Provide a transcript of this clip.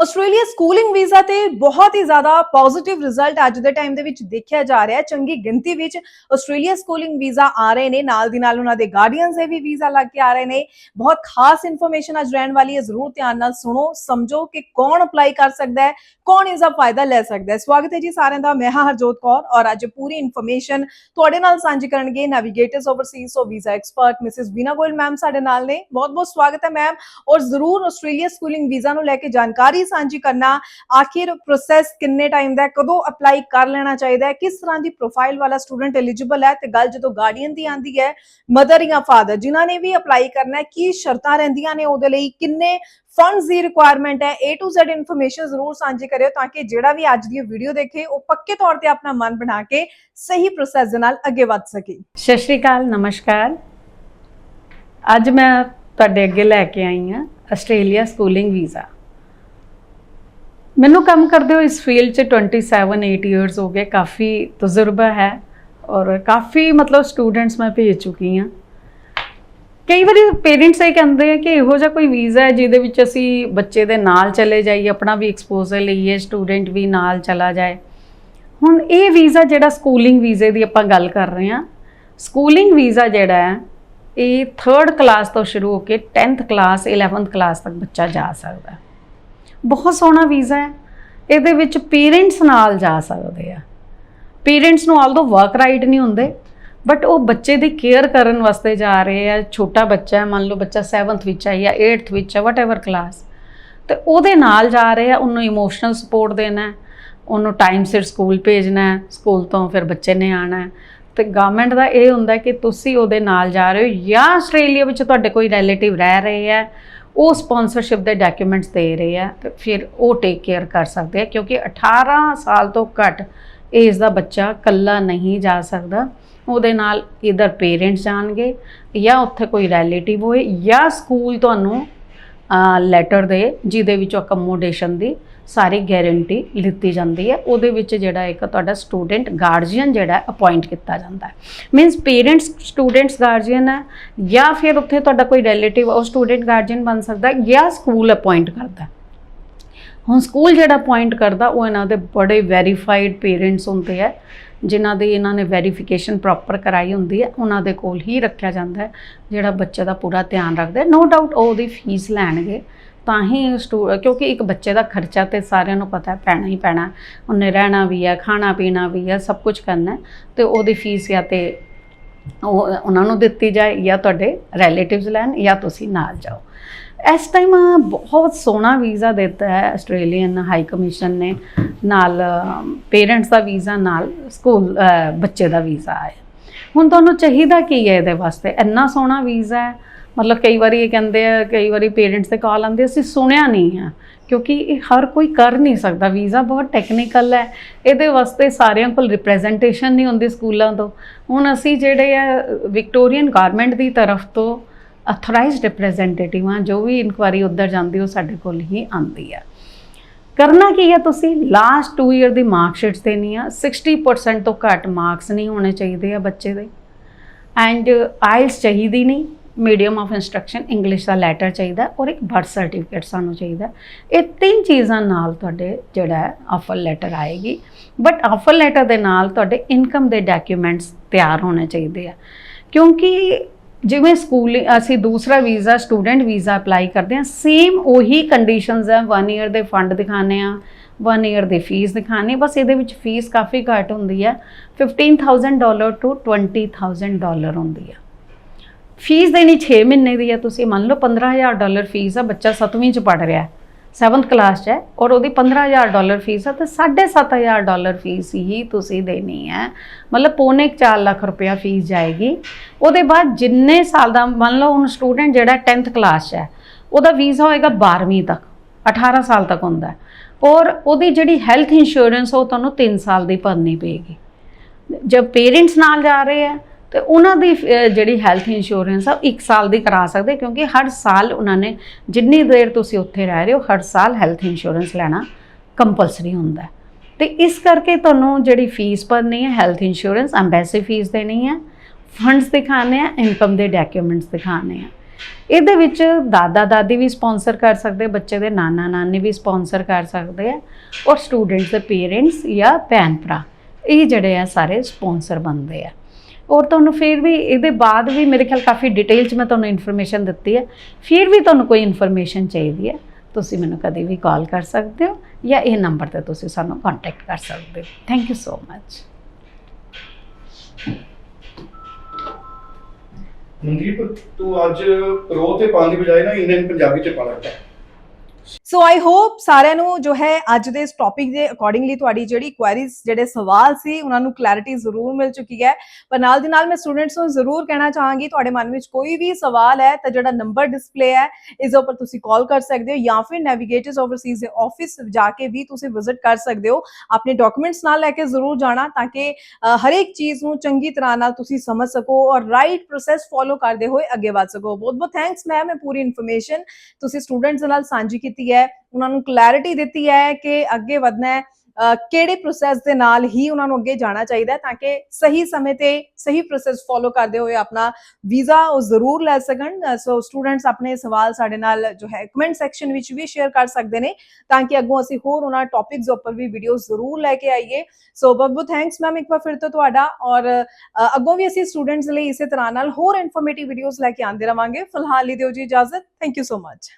Australia schooling visa ਤੇ ਬਹੁਤ ਹੀ ਜ਼ਿਆਦਾ ਪੋਜ਼ਿਟਿਵ ਰਿਜ਼ਲਟ ਅੱਜ ਦੇ ਟਾਈਮ ਦੇ ਵਿੱਚ ਦੇਖਿਆ ਜਾ ਰਿਹਾ ਹੈ। ਚੰਗੀ ਗਿਣਤੀ ਵਿੱਚ ਆਸਟ੍ਰੇਲੀਆ ਸਕੂਲਿੰਗ ਵੀਜ਼ਾ ਆ ਰਹੇ ਨੇ। ਨਾਲ ਦੀ ਨਾਲ ਉਹਨਾਂ ਦੇ ਗਾਰਡੀਅਨਸ ਦੇ ਵੀ ਵੀਜ਼ਾ ਲੱਗ ਕੇ ਆ ਰਹੇ ਨੇ। ਬਹੁਤ ਖਾਸ ਇਨਫੋਰਮੇਸ਼ਨ ਅੱਜ ਰਹਿਣ ਵਾਲੀ ਹੈ। ਜ਼ਰੂਰ ਧਿਆਨ ਨਾਲ ਸੁਣੋ, ਸਮਝੋ ਕਿ ਕੌਣ ਅਪਲਾਈ ਕਰ ਸਕਦਾ ਹੈ, ਕੌਣ ਇਸ ਦਾ ਫਾਇਦਾ ਲੈ ਸਕਦਾ ਹੈ। ਸਵਾਗਤ ਹੈ ਜੀ ਸਾਰਿਆਂ ਦਾ। ਮੈਂ ਹਾਂ ਹਰਜੋਤ ਕੌਰ ਔਰ ਅੱਜ ਪੂਰੀ ਇਨਫੋਰਮੇਸ਼ਨ ਤੁਹਾਡੇ ਨਾਲ ਸਾਂਝੀ ਕਰਨਗੇ Navigators Overseas so visa expert Mrs Veena Goyal ma'am ਸਾਡੇ ਨਾਲ ਨੇ। ਬਹੁਤ ਬਹੁਤ ਸਵਾਗਤ ਹੈ ਮੈਮ ਔਰ ਜ਼ਰੂਰ ਆਸਟ੍ਰੇਲੀਆ ਸਕੂਲਿੰਗ ਵੀਜ਼ਾ ਨੂੰ ਲੈ ਕੇ ਜਾਣਕਾਰੀ ਸਾਂਝੀ ਕਰਨਾ, ਆਖਿਰ ਪ੍ਰੋਸੈਸ ਕਿੰਨੇ ਟਾਈਮ ਦਾ ਕਦੋਂ ਅਪਲਾਈ ਕਰ ਲੈਣਾ ਚਾਹੀਦਾ ਹੈ, ਕਿਸ ਤਰ੍ਹਾਂ ਦੀ ਪ੍ਰੋਫਾਈਲ ਵਾਲਾ ਸਟੂਡੈਂਟ ਐਲੀਜੀਬਲ ਹੈ, ਤੇ ਗੱਲ ਜਦੋਂ ਗਾਰਡੀਅਨ ਦੀ ਆਂਦੀ ਹੈ ਮਦਰ ਜਾਂ ਫਾਦਰ ਜਿਨ੍ਹਾਂ ਨੇ ਵੀ ਅਪਲਾਈ ਕਰਨਾ ਹੈ, ਕੀ ਸ਼ਰਤਾਂ ਰਹਿੰਦੀਆਂ ਨੇ ਉਹਦੇ ਲਈ, ਕਿੰਨੇ ਫੰਡਸ ਦੀ ਰਿਕੁਆਇਰਮੈਂਟ ਹੈ, A to Z ਇਨਫੋਰਮੇਸ਼ਨ ਜ਼ਰੂਰ ਸਾਂਝੀ ਕਰਿਓ ਤਾਂ ਕਿ ਜਿਹੜਾ ਵੀ ਅੱਜ ਦੀ ਵੀਡੀਓ ਦੇਖੇ, ਉਹ ਪੱਕੇ ਤੌਰ ਤੇ ਆਪਣਾ ਮਨ ਬਣਾ ਕੇ ਸਹੀ ਪ੍ਰੋਸੈਸ ਦੇ ਨਾਲ ਅੱਗੇ ਵੱਧ ਸਕੇ। ਸਤਿ ਸ਼੍ਰੀ ਅਕਾਲ, ਨਮਸਕਾਰ। ਅੱਜ ਮੈਂ ਤੁਹਾਡੇ ਅੱਗੇ ਲੈ ਕੇ ਆਈ ਹਾਂ, ਆਸਟ੍ਰੇਲੀਆ ਸਕੂਲਿੰਗ ਵੀਜ਼ਾ ਮੈਨੂੰ ਕੰਮ ਕਰਦੇ ਹੋ ਇਸ ਫੀਲਡ 'ਚ 27 8 ਇਅਰਸ ਹੋ ਗਏ, ਕਾਫੀ ਤਜਰਬਾ ਹੈ ਔਰ ਕਾਫੀ ਮਤਲਬ ਸਟੂਡੈਂਟਸ ਮੈਂ ਭੇਜ ਚੁੱਕੀ ਹਾਂ। ਕਈ ਵਾਰੀ ਪੇਰੈਂਟਸ ਇਹ ਕਹਿੰਦੇ ਆ ਕਿ ਇਹੋ ਜਿਹਾ ਕੋਈ ਵੀਜ਼ਾ ਹੈ ਜਿਹਦੇ ਵਿੱਚ ਅਸੀਂ ਬੱਚੇ ਦੇ ਨਾਲ ਚਲੇ ਜਾਈਏ, ਆਪਣਾ ਵੀ ਐਕਸਪੋਜ਼ਰ ਲਈਏ ਸਟੂਡੈਂਟ ਵੀ ਨਾਲ ਚਲਾ ਜਾਏ। ਹੁਣ ਇਹ ਵੀਜ਼ਾ ਜਿਹੜਾ ਸਕੂਲਿੰਗ ਵੀਜ਼ੇ ਦੀ ਆਪਾਂ ਗੱਲ ਕਰ ਰਹੇ ਹਾਂ ਸਕੂਲਿੰਗ ਵੀਜ਼ਾ ਜਿਹੜਾ ਹੈ, ਇਹ 3rd ਕਲਾਸ ਤੋਂ ਸ਼ੁਰੂ ਹੋ ਕੇ 10th ਕਲਾਸ 11th ਕਲਾਸ ਤੱਕ ਬੱਚਾ ਜਾ ਸਕਦਾ। ਹੈ ਬਹੁਤ ਸੋਹਣਾ ਵੀਜ਼ਾ ਹੈ। ਇਹਦੇ ਵਿੱਚ ਪੇਰੈਂਟਸ ਨਾਲ ਜਾ ਸਕਦੇ ਆ। ਪੇਰੈਂਟਸ ਨੂੰ ਆਲਦੋ ਵਰਕ ਰਾਈਟ ਨਹੀਂ ਹੁੰਦੇ ਬਟ ਉਹ ਬੱਚੇ ਦੀ ਕੇਅਰ ਕਰਨ ਵਾਸਤੇ ਜਾ ਰਹੇ ਆ। ਛੋਟਾ ਬੱਚਾ ਹੈ, ਮੰਨ ਲਓ ਬੱਚਾ 7th ਵਿੱਚ ਹੈ ਜਾਂ 8th ਵਿੱਚ ਹੈ ਵਟਐਵਰ ਕਲਾਸ ਤੇ ਉਹਦੇ ਨਾਲ ਜਾ ਰਹੇ ਆ, ਉਹਨੂੰ ਇਮੋਸ਼ਨਲ ਸਪੋਰਟ ਦੇਣਾ ਹੈ, ਉਹਨੂੰ ਟਾਈਮ ਸਿਰ ਸਕੂਲ ਭੇਜਣਾ ਹੈ ਸਕੂਲ ਤੋਂ ਫਿਰ ਬੱਚੇ ਨੇ ਆਣਾ ਹੈ। ਤੇ ਗਵਰਨਮੈਂਟ ਦਾ ਇਹ ਹੁੰਦਾ ਕਿ ਤੁਸੀਂ ਉਹਦੇ ਨਾਲ ਜਾ ਰਹੇ ਹੋ ਜਾਂ ਆਸਟ੍ਰੇਲੀਆ ਵਿੱਚ ਤੁਹਾਡੇ ਕੋਈ ਰਿਲੇਟਿਵ ਰਹਿ ਰਹੇ ਆ ਉਹ ਸਪਾਂਸਰਸ਼ਿਪ ਦੇ ਡਾਕੂਮੈਂਟਸ ਦੇ ਰਹੇ ਆ ਤੇ ਫਿਰ ਉਹ ਟੇਕ ਕੇਅਰ ਕਰ ਸਕਦੇ ਆ, ਕਿਉਂਕਿ 18 ਸਾਲ ਤੋਂ ਘੱਟ ਏਜ ਦਾ ਬੱਚਾ ਕੱਲਾ ਨਹੀਂ ਜਾ ਸਕਦਾ। ਉਹਦੇ ਨਾਲ ਇਧਰ ਪੇਰੈਂਟਸ ਜਾਣਗੇ ਜਾਂ ਉੱਥੇ ਕੋਈ ਰਿਲੇਟਿਵ ਹੋਏ ਜਾਂ ਸਕੂਲ ਤੁਹਾਨੂੰ ਲੈਟਰ ਦੇ ਜਿਹਦੇ ਵਿੱਚ ਅਕਮੋਡੇਸ਼ਨ ਦੀ ਸਾਰੀ ਗਾਰੰਟੀ ਲਿੱਤੀ ਜਾਂਦੀ ਹੈ। ਉਹਦੇ ਵਿੱਚ ਜਿਹੜਾ ਇੱਕ ਤੁਹਾਡਾ ਸਟੂਡੈਂਟ ਗਾਰਡੀਅਨ ਜਿਹੜਾ ਅਪਾਇੰਟ ਕੀਤਾ ਜਾਂਦਾ ਹੈ। ਮੀਨਸ ਪੇਰੈਂਟਸ ਸਟੂਡੈਂਟਸ ਗਾਰਡੀਅਨ ਹੈ ਜਾਂ ਫਿਰ ਉੱਥੇ ਤੁਹਾਡਾ ਕੋਈ ਰਿਲੇਟਿਵ ਉਹ ਸਟੂਡੈਂਟ ਗਾਰਡੀਅਨ ਬਣ ਸਕਦਾ ਹੈ ਜਾਂ ਸਕੂਲ ਅਪਾਇੰਟ ਕਰਦਾ ਹੈ। ਹੁਣ ਸਕੂਲ ਜਿਹੜਾ ਅਪਾਇੰਟ ਕਰਦਾ, ਉਹ ਇਹਨਾਂ ਦੇ ਬੜੇ ਵੈਰੀਫਾਈਡ ਪੇਰੈਂਟਸ ਹੁੰਦੇ ਆ ਜਿਨ੍ਹਾਂ ਦੀ ਇਹਨਾਂ ਨੇ ਵੈਰੀਫਿਕੇਸ਼ਨ ਪ੍ਰੋਪਰ ਕਰਾਈ ਹੁੰਦੀ ਹੈ, ਉਹਨਾਂ ਦੇ ਕੋਲ ਹੀ ਰੱਖਿਆ ਜਾਂਦਾ ਹੈ, ਜਿਹੜਾ ਬੱਚੇ ਦਾ ਪੂਰਾ ਧਿਆਨ ਰੱਖਦਾ ਨੋ ਡਾਊਟ ਉਹ ਉਹਦੀ ਫੀਸ ਲੈਣਗੇ। ਤਾਂ ਹੀ ਸਟੂ- ਕਿਉਂਕਿ ਇੱਕ ਬੱਚੇ ਦਾ ਖਰਚਾ ਤੇ ਸਾਰਿਆਂ ਨੂੰ ਪਤਾ ਹੈ ਪੈਣਾ ਹੀ ਪੈਣਾ। ਉਹਨੇ ਰਹਿਣਾ ਵੀ ਹੈ ਖਾਣਾ ਪੀਣਾ ਵੀ ਹੈ ਸਭ ਕੁਝ ਕਰਨਾ ਹੈ। ਤੇ ਉਹਦੀ ਫੀਸ ਜਾਂ ਤੇ ਉਹ ਉਹਨਾਂ ਨੂੰ ਦਿੱਤੀ ਜਾਏ ਜਾਂ ਤੁਹਾਡੇ ਰਿਲੇਟਿਵਸ ਲੈਣ ਜਾਂ ਤੁਸੀਂ ਨਾਲ ਜਾਓ। ਇਸ ਟਾਈਮ ਬਹੁਤ ਸੋਹਣਾ ਵੀਜ਼ਾ ਦਿੱਤਾ ਹੈ ਆਸਟ੍ਰੇਲੀਅਨ ਹਾਈ ਕਮਿਸ਼ਨ ਨੇ। ਨਾਲ ਪੇਰੈਂਟਸ ਦਾ ਵੀਜ਼ਾ, ਨਾਲ ਸਕੂਲ ਬੱਚੇ ਦਾ ਵੀਜ਼ਾ ਹੈ ਹੁਣ ਤੁਹਾਨੂੰ ਚਾਹੀਦਾ ਕੀ ਹੈ ਇਹਦੇ ਵਾਸਤੇ? ਇੰਨਾ ਸੋਹਣਾ ਵੀਜ਼ਾ ਹੈ। ਮਤਲਬ ਕਈ ਵਾਰੀ ਇਹ ਕਹਿੰਦੇ ਆ, ਕਈ ਵਾਰੀ ਪੇਰੈਂਟਸ ਦੇ ਕਾਲ ਆਉਂਦੇ ਅਸੀਂ ਸੁਣਿਆ ਨਹੀਂ ਹੈ ਕਿਉਂਕਿ ਇਹ ਹਰ ਕੋਈ ਕਰ ਨਹੀਂ ਸਕਦਾ। ਵੀਜ਼ਾ ਬਹੁਤ ਟੈਕਨੀਕਲ ਹੈ। ਇਹਦੇ ਵਾਸਤੇ ਸਾਰਿਆਂ ਕੋਲ ਰਿਪਰੈਜ਼ੈਂਟੇਸ਼ਨ ਨਹੀਂ ਹੁੰਦੀ ਸਕੂਲਾਂ ਤੋਂ। ਹੁਣ ਅਸੀਂ ਜਿਹੜੇ ਆ ਵਿਕਟੋਰੀਅਨ ਗਵਰਨਮੈਂਟ ਦੀ ਤਰਫ ਤੋਂ ਅਥੋਰਾਈਜ਼ਡ ਰਿਪਰੈਜ਼ੈਂਟੇਟਿਵ ਆ ਜੋ ਵੀ ਇਨਕੁਆਰੀ ਉੱਧਰ ਜਾਂਦੀ, ਉਹ ਸਾਡੇ ਕੋਲ ਹੀ ਆਉਂਦੀ ਆ। ਕਰਨਾ ਕੀ ਹੈ ਤੁਸੀਂ? ਲਾਸਟ 2 ਇਅਰ ਦੀ ਮਾਰਕ ਸ਼ੀਟਸ ਦੇਣੀ ਆ। 60% ਤੋਂ ਘੱਟ ਮਾਰਕਸ ਨਹੀਂ ਹੋਣੇ ਚਾਹੀਦੇ ਆ ਬੱਚੇ ਦੇ। ਐਂਡ ਆਇਲਸ ਚਾਹੀਦੀ ਨਹੀਂ। ਮੀਡੀਅਮ ਆਫ ਇਨਸਟਰਕਸ਼ਨ ਇੰਗਲਿਸ਼ ਦਾ ਲੈਟਰ ਚਾਹੀਦਾ ਔਰ ਇੱਕ ਬਰਥ ਸਰਟੀਫਿਕੇਟ ਸਾਨੂੰ ਚਾਹੀਦਾ। ਇਹ ਤਿੰਨ ਚੀਜ਼ਾਂ ਨਾਲ ਤੁਹਾਡੇ ਜਿਹੜਾ ਆਫਰ ਲੈਟਰ ਆਏਗੀ। ਬਟ ਆਫਰ ਲੈਟਰ ਦੇ ਨਾਲ ਤੁਹਾਡੇ ਇਨਕਮ ਦੇ ਡਾਕੂਮੈਂਟਸ ਤਿਆਰ ਹੋਣੇ ਚਾਹੀਦੇ ਆ। ਕਿਉਂਕਿ ਜਿਵੇਂ ਸਕੂਲ, ਅਸੀਂ ਦੂਸਰਾ ਵੀਜ਼ਾ ਸਟੂਡੈਂਟ ਵੀਜ਼ਾ ਅਪਲਾਈ ਕਰਦੇ ਹਾਂ ਸੇਮ ਉਹੀ ਕੰਡੀਸ਼ਨਸ ਹੈ 1 ਇਅਰ ਦੇ ਫੰਡ ਦਿਖਾਣੇ ਆ 1 ਇਅਰ ਦੀ ਫੀਸ ਦਿਖਾਣੀ ਬਸ ਇਹਦੇ ਵਿੱਚ ਫੀਸ ਕਾਫੀ ਘੱਟ ਹੁੰਦੀ ਹੈ 15000 ਡਾਲਰ ਟੂ 20000 ਡਾਲਰ ਹੁੰਦੀ ਹੈ ਫੀਸ ਦੇਣੀ 6 ਮਹੀਨੇ ਦੀ ਹੈ ਤੁਸੀਂ ਮੰਨ ਲਓ 15000 ਡਾਲਰ ਫੀਸ ਆ, ਬੱਚਾ 7ਵੀਂ ਚ ਪੜ ਰਿਹਾ ਹੈ 7th ਕਲਾਸ 'ਚ ਹੈ, ਔਰ ਉਹਦੀ 15000 ਡਾਲਰ ਫੀਸ ਹੈ ਤੇ 7500 ਡਾਲਰ ਫੀਸ ਹੀ ਤੁਸੀਂ ਦੇਣੀ ਹੈ। ਮਤਲਬ ਪੌਣੇ 4 ਲੱਖ ਰੁਪਇਆ ਫੀਸ ਜਾਏਗੀ। ਉਹਦੇ ਬਾਅਦ ਜਿੰਨੇ ਸਾਲ ਦਾ, ਮੰਨ ਲਓ ਹੁਣ ਸਟੂਡੈਂਟ ਜਿਹੜਾ 10th ਕਲਾਸ 'ਚ ਹੈ, ਉਹਦਾ ਵੀਜ਼ਾ ਹੋਏਗਾ 12ਵੀਂ ਤੱਕ 18 ਸਾਲ ਤੱਕ ਹੁੰਦਾ ਔਰ ਉਹਦੀ ਜਿਹੜੀ ਹੈਲਥ ਇੰਸ਼ੋਰੈਂਸ ਉਹ ਤੁਹਾਨੂੰ 3 ਸਾਲ ਦੀ ਭਰਨੀ ਪਏਗੀ। ਜਦ ਪੇਰੈਂਟਸ ਨਾਲ ਜਾ ਰਹੇ ਆ ਤੇ ਉਹਨਾਂ ਦੀ ਜਿਹੜੀ ਹੈਲਥ ਇੰਸ਼ੋਰੈਂਸ ਆ 1 ਸਾਲ ਦੀ ਕਰਾ ਸਕਦੇ, ਕਿਉਂਕਿ ਹਰ ਸਾਲ ਉਹਨਾਂ ਨੇ ਜਿੰਨੀ ਦੇਰ ਤੁਸੀਂ ਉੱਥੇ ਰਹਿ ਰਹੇ ਹੋ, ਹਰ ਸਾਲ ਹੈਲਥ ਇੰਸ਼ੋਰੈਂਸ ਲੈਣਾ ਕੰਪਲਸਰੀ ਹੁੰਦਾ। ਹੈ ਤੇ ਇਸ ਕਰਕੇ ਤੁਹਾਨੂੰ ਜਿਹੜੀ ਫੀਸ ਭਰਨੀ ਹੈ ਹੈਲਥ ਇੰਸ਼ੋਰੈਂਸ ਐਮਬੈਸੀ ਫੀਸ ਦੇਣੀ ਹੈ ਫੰਡਸ ਦਿਖਾਣੇ ਆ ਇਨਕਮ ਦੇ ਡਾਕੂਮੈਂਟਸ ਦਿਖਾਣੇ ਆ। ਇਹਦੇ ਵਿੱਚ ਦਾਦਾ, ਦਾਦੀ ਵੀ ਸਪਾਂਸਰ ਕਰ ਸਕਦੇ, ਬੱਚੇ ਦੇ ਨਾਨਾ, ਨਾਨੀ ਵੀ ਸਪਾਂਸਰ ਕਰ ਸਕਦੇ ਆ, ਔਰ ਸਟੂਡੈਂਟਸ ਦੇ ਪੇਰੈਂਟਸ ਜਾਂ ਭੈਣ ਭਰਾ। ਇਹ ਜਿਹੜੇ ਆ ਸਾਰੇ ਸਪਾਂਸਰ ਬਣਦੇ ਆ। ਔਰ ਤੁਹਾਨੂੰ ਫਿਰ ਵੀ ਇਹਦੇ ਬਾਅਦ ਵੀ ਮੇਰੇ ਖਿਆਲ ਕਾਫੀ ਡਿਟੇਲ ਚ ਮੈਂ ਤੁਹਾਨੂੰ ਇਨਫੋਰਮੇਸ਼ਨ ਦਿੱਤੀ ਹੈ ਫਿਰ ਵੀ ਤੁਹਾਨੂੰ ਕੋਈ ਇਨਫੋਰਮੇਸ਼ਨ ਚਾਹੀਦੀ ਹੈ ਤੁਸੀਂ ਮੈਨੂੰ ਕਦੇ ਵੀ ਕਾਲ ਕਰ ਸਕਦੇ ਹੋ ਜਾਂ ਇਹ ਨੰਬਰ ਤੇ ਤੁਸੀਂ ਸਾਨੂੰ ਕੰਟੈਕਟ ਕਰ ਸਕਦੇ ਹੋ। Thank you so much Mandeep ਤੂੰ ਅੱਜ ਪ੍ਰੋ ਤੇ ਪਾਉਣ ਦੀ ਬਜਾਏ ਨਾ ਇੰਡੀਅਨ ਪੰਜਾਬੀ ਚ ਪਾ ਲੱਗਾ ਸੋ ਆਈ ਹੋਪ ਸਾਰਿਆਂ ਨੂੰ ਜੋ ਹੈ ਅੱਜ ਦੇ ਇਸ ਟੌਪਿਕ ਦੇ ਅਕੋਰਡਿੰਗਲੀ ਤੁਹਾਡੀ ਜਿਹੜੀ ਕੁਐਰੀਜ਼ ਜਿਹੜੇ ਸਵਾਲ ਸੀ, ਉਹਨਾਂ ਨੂੰ ਕਲੈਰਿਟੀ ਜ਼ਰੂਰ ਮਿਲ ਚੁੱਕੀ ਹੈ। ਪਰ ਨਾਲ ਦੀ ਨਾਲ ਮੈਂ ਸਟੂਡੈਂਟਸ ਨੂੰ ਜ਼ਰੂਰ ਕਹਿਣਾ ਚਾਹਾਂਗੀ, ਤੁਹਾਡੇ ਮਨ ਵਿੱਚ ਕੋਈ ਵੀ ਸਵਾਲ ਹੈ ਤਾਂ ਜਿਹੜਾ ਨੰਬਰ ਡਿਸਪਲੇ ਹੈ, ਇਸ ਦੇ ਉੱਪਰ ਤੁਸੀਂ ਕਾਲ ਕਰ ਸਕਦੇ ਹੋ ਜਾਂ ਫਿਰ ਨੈਵੀਗੇਟਰਸ ਓਵਰਸੀਜ਼ ਦੇ ਆਫਿਸ ਜਾ ਕੇ ਵੀ ਤੁਸੀਂ ਵਿਜ਼ਿਟ ਕਰ ਸਕਦੇ ਹੋ। ਆਪਣੇ ਡਾਕੂਮੈਂਟਸ ਨਾਲ ਲੈ ਕੇ ਜ਼ਰੂਰ ਜਾਣਾ ਤਾਂ ਕਿ ਹਰੇਕ ਚੀਜ਼ ਨੂੰ ਚੰਗੀ ਤਰ੍ਹਾਂ ਨਾਲ ਤੁਸੀਂ ਸਮਝ ਸਕੋ ਔਰ ਰਾਈਟ ਪ੍ਰੋਸੈਸ ਫੋਲੋ ਕਰਦੇ ਹੋਏ ਅੱਗੇ ਵਧ ਸਕੋ। ਬਹੁਤ ਬਹੁਤ ਥੈਂਕਸ ਮੈਮ ਮੈਂ ਪੂਰੀ ਇਨਫੋਰਮੇਸ਼ਨ ਤੁਸੀਂ ਸਟੂਡੈਂਟਸ ਨਾਲ ਸਾਂਝੀ ਕੀਤੀ ਹੈ। ਉਹਨਾਂ ਨੂੰ ਕਲੈਰਿਟੀ ਦਿੱਤੀ ਹੈ ਕਿ ਅੱਗੇ ਵਧਣਾ ਹੈ ਕਿਹੜੇ ਪ੍ਰੋਸੈਸ ਦੇ ਨਾਲ ਹੀ ਉਹਨਾਂ ਨੂੰ ਅੱਗੇ ਜਾਣਾ ਚਾਹੀਦਾ ਤਾਂ ਕਿ ਸਹੀ ਸਮੇਂ ਤੇ ਸਹੀ ਪ੍ਰੋਸੈਸ ਫੋਲੋ ਕਰਦੇ ਹੋਏ ਆਪਣਾ ਵੀਜ਼ਾ ਉਹ ਜ਼ਰੂਰ ਲੈ ਸਕਣ। ਸੋ ਸਟੂਡੈਂਟਸ ਆਪਣੇ ਸਵਾਲ ਸਾਡੇ ਨਾਲ ਜੋ ਹੈ ਕਮੈਂਟ ਸੈਕਸ਼ਨ ਵਿੱਚ ਵੀ ਸ਼ੇਅਰ ਕਰ ਸਕਦੇ ਨੇ ਤਾਂ ਕਿ ਅੱਗੋਂ ਅਸੀਂ ਹੋਰ ਉਹਨਾਂ ਟੌਪਿਕਸ ਉੱਪਰ ਵੀ ਵੀਡੀਓ ਜ਼ਰੂਰ ਲੈ ਕੇ ਆਈਏ। ਸੋ ਬਹੁਤ ਬਹੁਤ ਥੈਂਕਸ ਮੈਮ ਇੱਕ ਵਾਰ ਫਿਰ ਤੋਂ ਤੁਹਾਡਾ ਔਰ ਅੱਗੋਂ ਵੀ ਅਸੀਂ ਸਟੂਡੈਂਟਸ ਲਈ ਇਸੇ ਤਰ੍ਹਾਂ ਨਾਲ ਹੋਰ ਇਨਫੋਰਮੇਟਿਵ ਵੀਡੀਓਜ਼ ਲੈ ਕੇ ਆਉਂਦੇ ਰਵਾਂਗੇ। ਫਿਲਹਾਲ ਲਈ ਦਿਓ ਜੀ ਇਜਾਜ਼ਤ। Thank you so much